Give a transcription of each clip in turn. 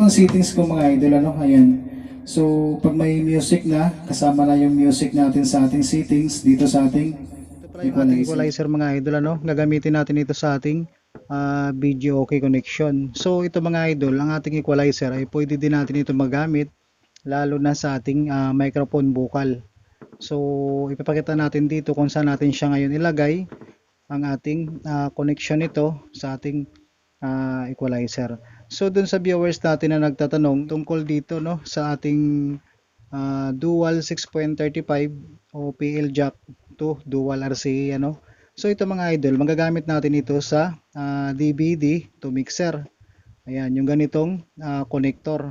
ang settings ko mga idol, ano, ayan. So, pag may music na, kasama na yung music natin sa ating settings dito sa ating yung ating equalizer mga idol ano. Gagamitin natin ito sa ating ah, video okay connection. So ito mga idol, ang ating equalizer ay pwede din natin ito magamit lalo na sa ating ah, microphone vocal. So ipapakita natin dito kung saan natin siya ngayon ilagay ang ating ah, connection nito sa ating ah, equalizer. So dun sa viewers natin na nagtatanong tungkol dito no sa ating ah, dual 6.35 o PL jack to dual RCA ano. So ito mga idol, magagamit natin ito sa ah, DVD to mixer. Ayan, yung ganitong ah, connector.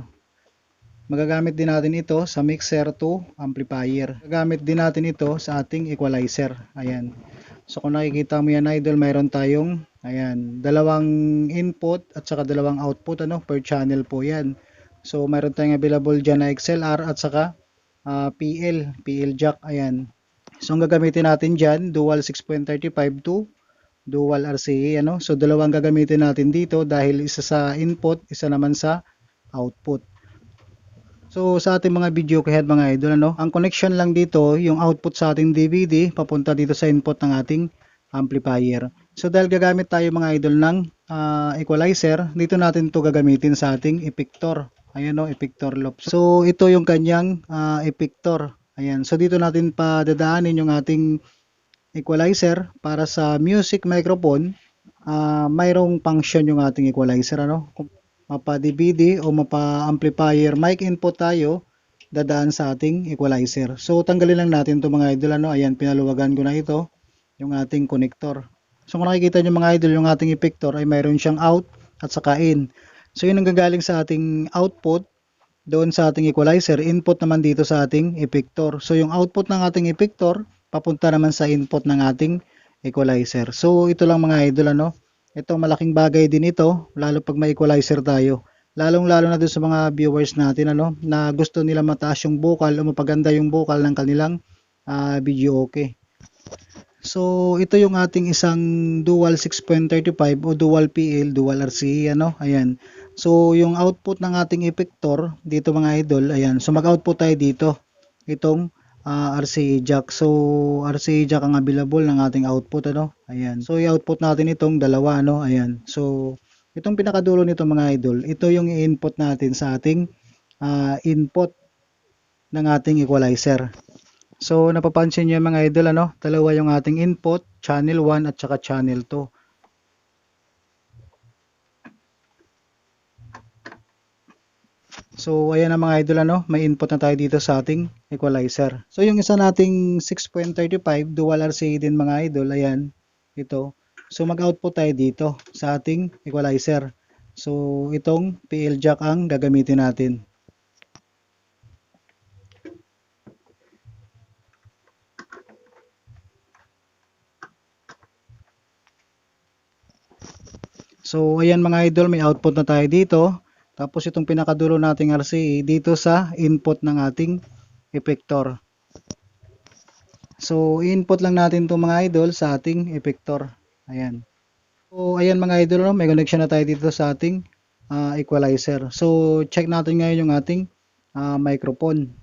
Magagamit din natin ito sa mixer to amplifier. Magagamit din natin ito sa ating equalizer. Ayan. So kung nakikita mo yan idol, mayroon tayong ayan, dalawang input at saka dalawang output ano per channel po yan. So mayroon tayong available dyan na XLR at saka ah, PL, PL jack. Ayan. So ang gagamitin natin dyan, dual 6.35 to dual RCA. Ano? So dalawang gagamitin natin dito dahil isa sa input, isa naman sa output. So sa ating mga video kahead mga idol, ano, ang connection lang dito, yung output sa ating DVD, papunta dito sa input ng ating amplifier. So dahil gagamit tayo mga idol ng ah, equalizer, dito natin to gagamitin sa ating effector. Ayan o, effector loop. So ito yung kanyang ah, effector. Ayan. So dito natin pa dadaanin yung ating equalizer para sa music microphone. ah mayroong function yung ating equalizer ano. Kung mapa DVD o mapa amplifier mic input tayo, dadaan sa ating equalizer. So tanggalin lang natin to mga idol ano. Ayan, pinaluwagan ko na ito yung ating connector. So kung nakikita nyo mga idol, yung ating effector ay mayroon siyang out at saka in. So yun ang gagaling sa ating output doon sa ating equalizer, input naman dito sa ating effector. So yung output ng ating effector, papunta naman sa input ng ating equalizer. So ito lang mga idol ano. Ito malaking bagay din ito, lalo pag may equalizer tayo. Lalong lalo na doon sa mga viewers natin ano, na gusto nila mataas yung vocal o mapaganda yung vocal ng kanilang ah, video okay. So, ito yung ating isang dual 6.35 o dual PL, dual RC, ano, ayan. So, yung output ng ating effector, dito mga idol, ayan. So, mag-output tayo dito, itong ah, RCA jack. So, RCA jack ang available ng ating output, ano, ayan. So, i-output natin itong dalawa, ano, ayan. So, itong pinakadulo nito mga idol, ito yung i-input natin sa ating ah, input ng ating equalizer. So, napapansin nyo mga idol, ano? Dalawa yung ating input, channel 1 at saka channel 2. So, ayan ang mga idol, ano? May input na tayo dito sa ating equalizer. So, yung isa nating 6.35 dual RCA din mga idol, ayan, ito. So, mag-output tayo dito sa ating equalizer. So, itong PL jack ang gagamitin natin. So, ayan mga idol, may output na tayo dito. Tapos itong pinakadulo nating RCA dito sa input ng ating effector. So, input lang natin itong mga idol sa ating effector. Ayan. So, ayan mga idol, no? may connection na tayo dito sa ating ah, equalizer. So, check natin ngayon yung ating ah, microphone.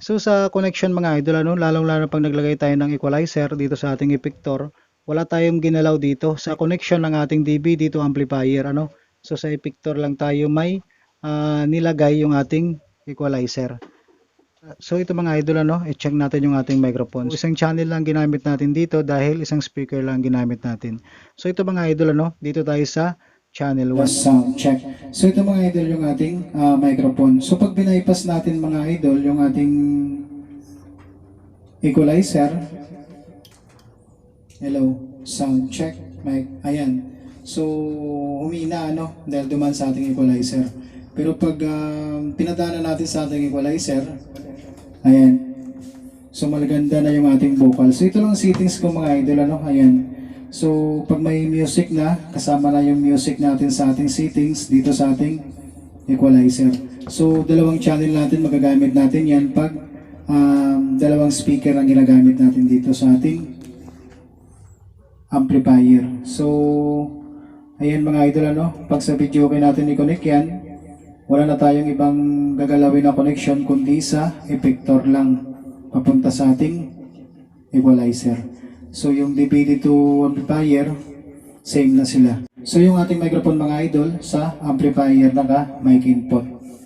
So, sa connection mga idol, ano, lalong-lalo pag naglagay tayo ng equalizer dito sa ating effector, wala tayong ginalaw dito sa connection ng ating DB dito amplifier ano so sa effector lang tayo may ah, nilagay yung ating equalizer so ito mga idol ano i-check natin yung ating microphone isang channel lang ginamit natin dito dahil isang speaker lang ginamit natin so ito mga idol ano dito tayo sa channel 1 sound check. So ito mga idol yung ating ah, microphone. So pag binaypas natin mga idol yung ating equalizer, hello, sound check, mic, ayan. So humina ano dahil duman sa ating equalizer. Pero pag um, pinadaanan natin sa ating equalizer, ayan. So malaganda na yung ating vocal. So ito lang settings ko mga idol ano, ayan. So, pag may music na, kasama na yung music natin sa ating settings dito sa ating equalizer. So, dalawang channel natin, magagamit natin yan pag um, dalawang speaker ang ginagamit natin dito sa ating amplifier. So, ayan mga idol ano, pag sa video kayo natin i-connect yan, wala na tayong ibang gagalawin na connection kundi sa effector lang papunta sa ating equalizer. So yung DPD2 amplifier, same na sila. So yung ating microphone mga idol sa amplifier naka mic input.